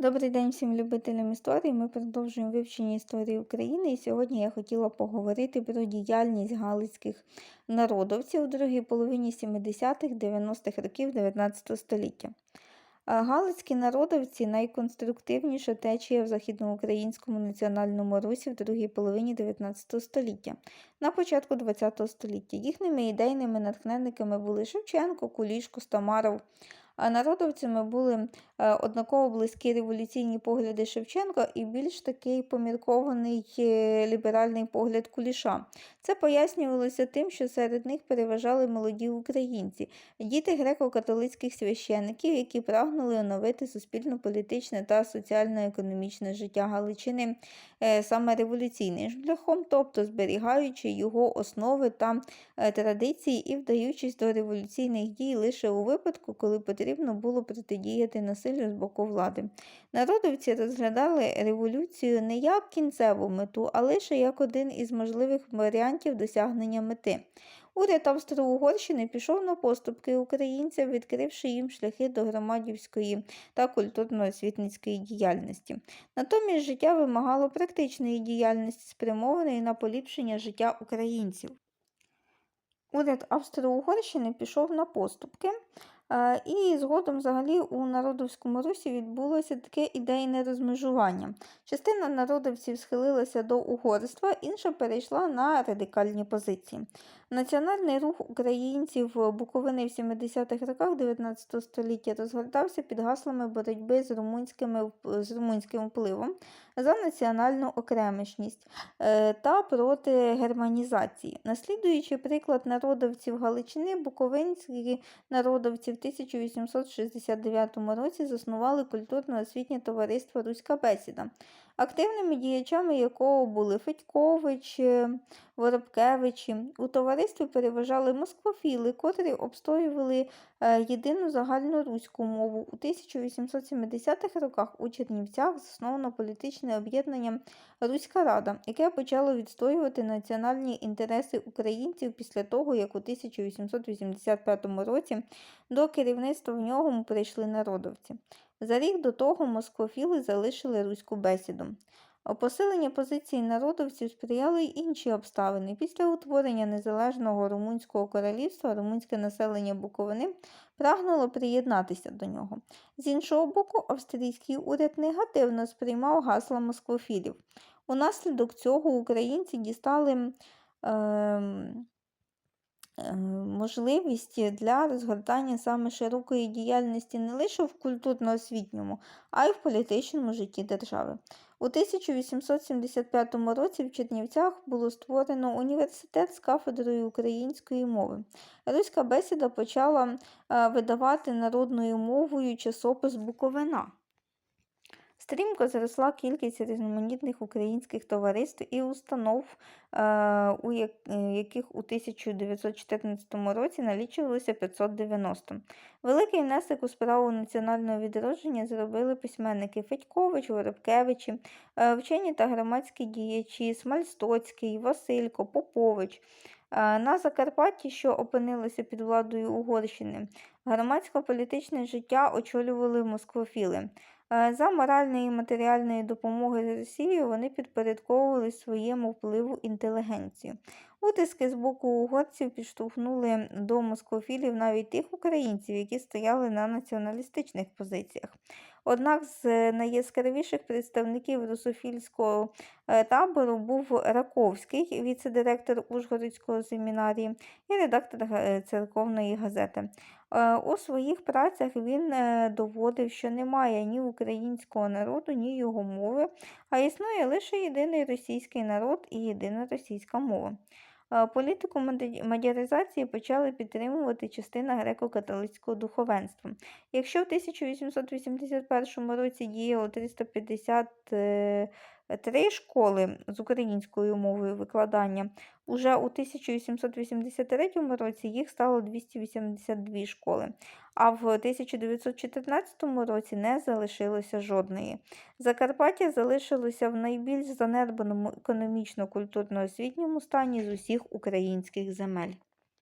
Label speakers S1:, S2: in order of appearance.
S1: Добрий день всім любителям історії. Ми продовжуємо вивчення історії України. І сьогодні я хотіла поговорити про діяльність галицьких народовців у другій половині 70-х-90-х років 19 століття. Галицькі народовці найконструктивніша течія в західноукраїнському національному русі в другій половині 19 століття, на початку ХХ століття. Їхніми ідейними натхненниками були Шевченко, Кулішко, Стамаров. А народовцями були однаково близькі революційні погляди Шевченка і більш такий поміркований е, ліберальний погляд Куліша. Це пояснювалося тим, що серед них переважали молоді українці, діти греко-католицьких священиків, які прагнули оновити суспільно-політичне та соціально-економічне життя Галичини е, саме революційним шляхом, тобто зберігаючи його основи та традиції і вдаючись до революційних дій лише у випадку, коли потрібно було протидіяти насиллю з боку влади. Народовці розглядали революцію не як кінцеву мету, а лише як один із можливих варіантів досягнення мети. Уряд Австро-Угорщини пішов на поступки українцям, відкривши їм шляхи до громадівської та культурно-освітницької діяльності. Натомість життя вимагало практичної діяльності, спрямованої на поліпшення життя українців. Уряд Австро-Угорщини пішов на поступки, і згодом взагалі у народовському русі відбулося таке ідейне розмежування. Частина народовців схилилася до угорства, інша перейшла на радикальні позиції. Національний рух українців Буковини в 70-х роках 19 століття розгортався під гаслами боротьби з румунськими, з румунським впливом за національну окремішність е, та проти германізації. Наслідуючи приклад народовців Галичини, буковинські народовці в 1869 році заснували культурно-освітнє товариство Руська Бесіда активними діячами якого були Федькович, е, Воробкевичі. У товаристві переважали москвофіли, котрі обстоювали е, єдину загальноруську мову. У 1870-х роках у Чернівцях засновано політичне об'єднання Руська Рада, яке почало відстоювати національні інтереси українців після того, як у 1885 році до керівництва в ньому прийшли народовці. За рік до того москофіли залишили руську бесіду. У посиленні позиції народовців сприяли й інші обставини. Після утворення незалежного Румунського королівства румунське населення Буковини прагнуло приєднатися до нього. З іншого боку, австрійський уряд негативно сприймав гасла москвофілів. Унаслідок цього українці дістали. Е, можливість для розгортання саме широкої діяльності не лише в культурно-освітньому, а й в політичному житті держави. У 1875 році в Чернівцях було створено університет з кафедрою української мови. Руська бесіда почала е, видавати народною мовою часопис Буковина. Стрімко зросла кількість різноманітних українських товариств і установ, е, у е, яких у 1914 році налічувалося 590. Великий внесок у справу національного відродження зробили письменники Федькович, Воробкевичі, е, вчені та громадські діячі Смальстоцький, Василько, Попович. На Закарпатті, що опинилося під владою Угорщини, громадсько-політичне життя очолювали москвофіли. Е, за моральної і матеріальної допомоги Росії вони підпорядковували своєму впливу інтелігенцію. Утиски з боку угорців підштовхнули до москофілів навіть тих українців, які стояли на націоналістичних позиціях. Однак з найяскравіших представників русофільського е, табору був Раковський, віце-директор Ужгородського семінарії і редактор е, церковної газети. Е, у своїх працях він доводив, що немає ні українського народу, ні його мови, а існує лише єдиний російський народ і єдина російська мова. Політику мадяризації почали підтримувати частина греко-католицького духовенства. Якщо в 1881 році діяло 353 школи з українською мовою викладання, уже у 1883 році їх стало 282 школи, а в 1914 році не залишилося жодної. Закарпаття залишилося в найбільш занедбаному економічно-культурно-освітньому стані з усіх українських земель.